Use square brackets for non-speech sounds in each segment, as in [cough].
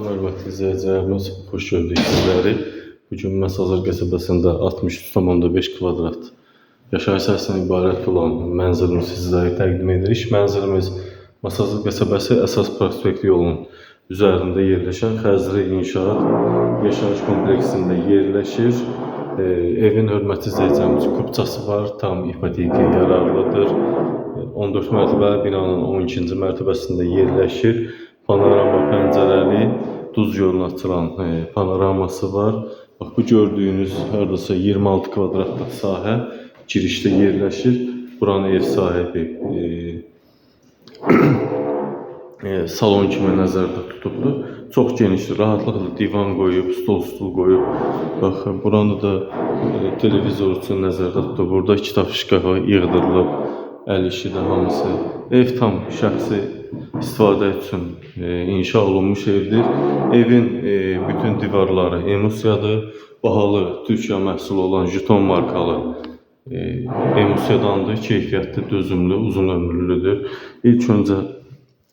Salam hörmətli izləyicilərimiz, xoş gördük sizləri. Bu gün Məsazır qəsəbəsində 63,5 kvadrat yaşayış sahəsindən ibarət olan mənzilini sizlərə təqdim edirik. Mənzilimiz Masazır qəsəbəsi əsas prospekt yolunun üzərində yerləşən Xəzri İnşaat yaşayış kompleksində yerləşir. E, evin hörmətli izləyicilərimiz kupçası var, tam ipoteka yararlıdır. E, 14 mərtəbəli binanın 12-ci mərtəbəsində yerləşir. Panorama pəncərəli duz yoluna açılan e, panoraması var. Bax bu gördüyünüz hardasa 26 kvadratlıq sahə girişdə yerləşir. Buranın ev sahibi e, [clears throat] e, salon kimi nəzərdə tutubdur. Çox genişdir, rahatlıqla divan qoyub, stol stul qoyub. Bax buranı da e, televizor üçün nəzərdə tutub. Burada kitab şkafı yığdırılıb. Əl işi də hamısı. Ev tam şəxsi istifadə üçün e, inşa olunmuş evdir. Evin e, bütün divarları emusiyadır. Bahalı Türkiyə məhsulu olan Jiton markalı e, emusiyadandır. Keyfiyyətli, dözümlü, uzun ömürlüdür. İlk öncə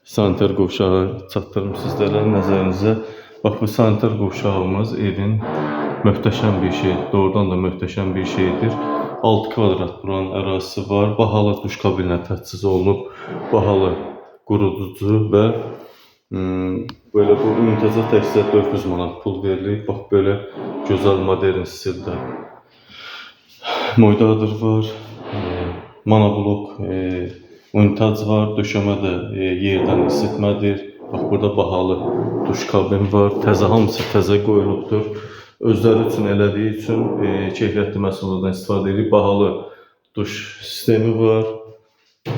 sanitar qovşağı çatdırım sizlərə nəzərinizə. Bax bu sanitar qovşağımız evin möhtəşəm bir şey, doğrudan da möhtəşəm bir şeydir. 6 kvadrat buranın ərazisi var. Bahalı duş kabineti təchiz olunub. Bahalı quruducu və ım, böyle bu ünitaza təkcə 400 manat pul verilir. Bax belə gözəl modern stildə moydadır var. E, monoblok e, unitaz var. Döşəmə də e, yerdən isitmədir. Bax burada bahalı duş kabin var. Təzə hamısı təzə qoyulubdur. Özləri üçün elədiyi üçün e, keyfiyyətli məhsullardan istifadə edib bahalı duş sistemi var.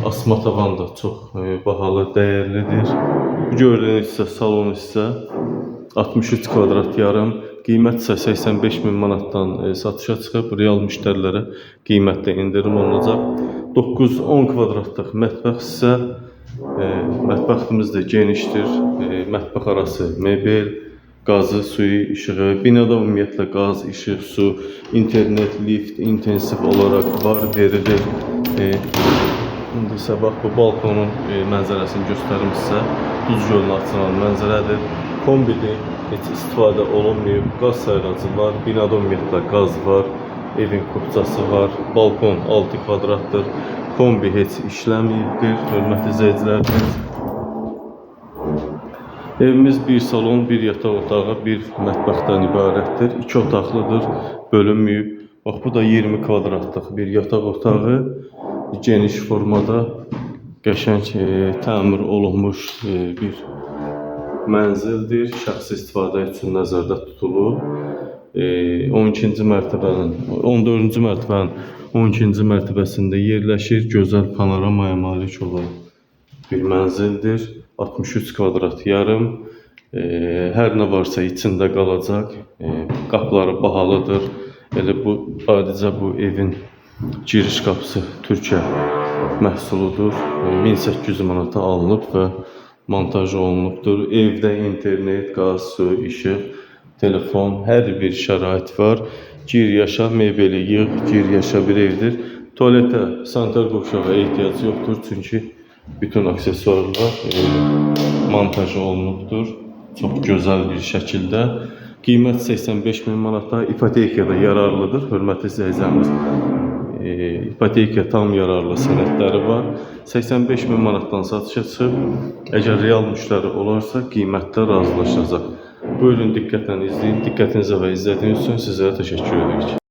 Asma tavan da çox e, bahalı, dəyərlidir. Bu gördüyünüz isə salon isə 63 kvadrat yarım, qiymət isə 85 min manatdan e, satışa çıxıb. Real müştərilərə qiymətdə endirim olunacaq. 9-10 kvadratlıq mətbəx isə e, mətbəximiz də genişdir. Mətbəx arası mebel, qazı, suyu, işığı, binada ümumiyyətlə qaz, işıq, su, internet, lift intensiv olaraq var verilir. E, İndi isə bax bu balkonun e, mənzərəsini göstərim sizə. Duz gölünə açılan mənzərədir. Kombidir, heç istifadə olunmayıb. Qaz sayğacı var, binada ümumiyyətlə qaz var. Evin kupçası var. Balkon 6 kvadratdır. Kombi heç işləməyibdir. Hörmətli izləyicilərimiz. Evimiz bir salon, bir yataq otağı, bir mətbəxdən ibarətdir. İki otaqlıdır, bölünməyib. Bax bu da 20 kvadratlıq bir yataq otağı. Geniş formada qəşəng e, təmir olunmuş e, bir mənzildir. Şəxsi istifadə üçün nəzərdə tutulub. E, 12-ci mərtəbənin, 14-cü mərtəbənin 12-ci mərtəbəsində yerləşir. Gözəl panoramaya malik olan bir mənzildir. 63 kvadrat yarım. E, hər nə varsa içində qalacaq. E, qapıları bahalıdır. Elə bu adicə bu evin giriş qapısı Türkiyə məhsuludur. E, 1800 manata alınıb və montaj olunubdur. Evdə internet, qaz, su, işıq, telefon, hər bir şərait var. Gir yaşa, mebeli yığ, gir yaşa bir evdir. Tualetə, sanitar qovşağa ehtiyac yoxdur çünki bütün aksesuarlar e, montaj olunubdur. Çox gözəl bir şəkildə. Qiymət 85 min manata, ipotekada yararlıdır. Hörmətli izləyicilərimiz, ipoteka tam yararlı sənədləri var. 85 min manatdan satışa çıxıb, əgər real müştəri olarsa qiymətdə razılaşacaq. Buyurun diqqətlə izləyin. Diqqətinizə və izlədiyiniz üçün sizlərə təşəkkür edirik.